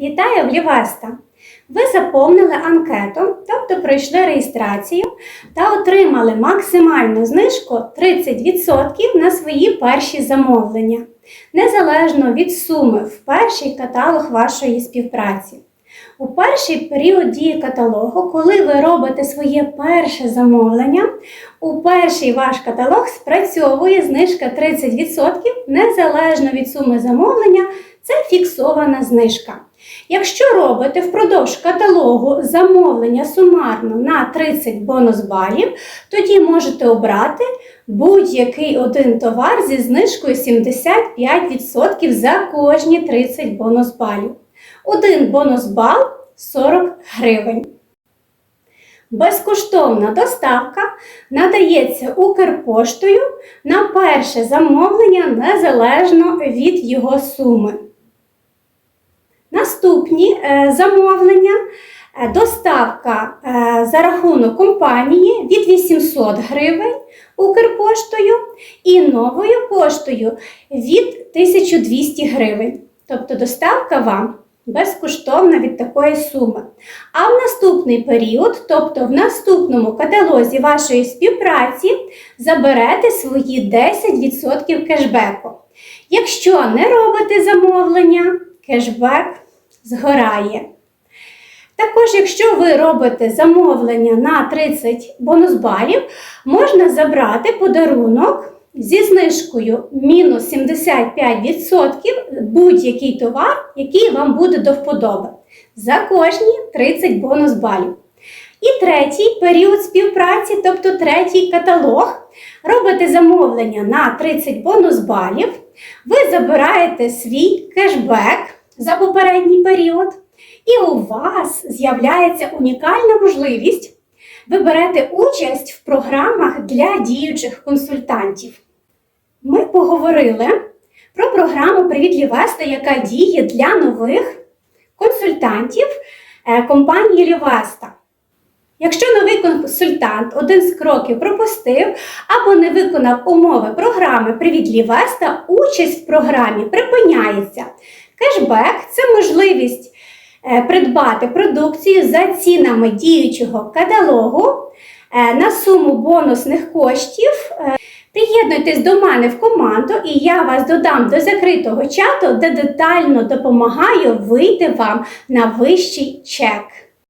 Вітаю в Лівеста! Ви заповнили анкету, тобто пройшли реєстрацію та отримали максимальну знижку 30% на свої перші замовлення, незалежно від суми в перший каталог вашої співпраці. У перший період дії каталогу, коли ви робите своє перше замовлення, у перший ваш каталог спрацьовує знижка 30% незалежно від суми замовлення, це фіксована знижка. Якщо робите впродовж каталогу замовлення сумарно на 30 бонус балів, тоді можете обрати будь-який один товар зі знижкою 75% за кожні 30 бонус балів. Один бонус бал 40 гривень. Безкоштовна доставка надається Укрпоштою на перше замовлення незалежно від його суми. Наступні е, замовлення. Е, Доставка е, за рахунок компанії від 800 гривень Укрпоштою і новою поштою від 1200 гривень. Тобто доставка вам безкоштовна від такої суми. А в наступний період, тобто в наступному каталозі вашої співпраці, заберете свої 10% кешбеку. Якщо не робите замовлення, кешбек згорає. Також, якщо ви робите замовлення на 30 бонус балів, можна забрати подарунок зі знижкою мінус 75% будь-який товар, який вам буде до вподоби за кожні 30 бонус балів. І третій період співпраці, тобто третій каталог, робите замовлення на 30 бонус балів, ви забираєте свій кешбек за попередній період, і у вас з'являється унікальна можливість ви берете участь в програмах для діючих консультантів. Ми поговорили про програму Привіт Лівеста, яка діє для нових консультантів е, компанії Лівеста. Якщо новий консультант один з кроків пропустив або не виконав умови програми Привіт Лівеста, участь в програмі припиняється. Кешбек це можливість е, придбати продукцію за цінами діючого каталогу е, на суму бонусних коштів. Е, Приєднуйтесь до мене в команду, і я вас додам до закритого чату, де детально допомагаю вийти вам на вищий чек.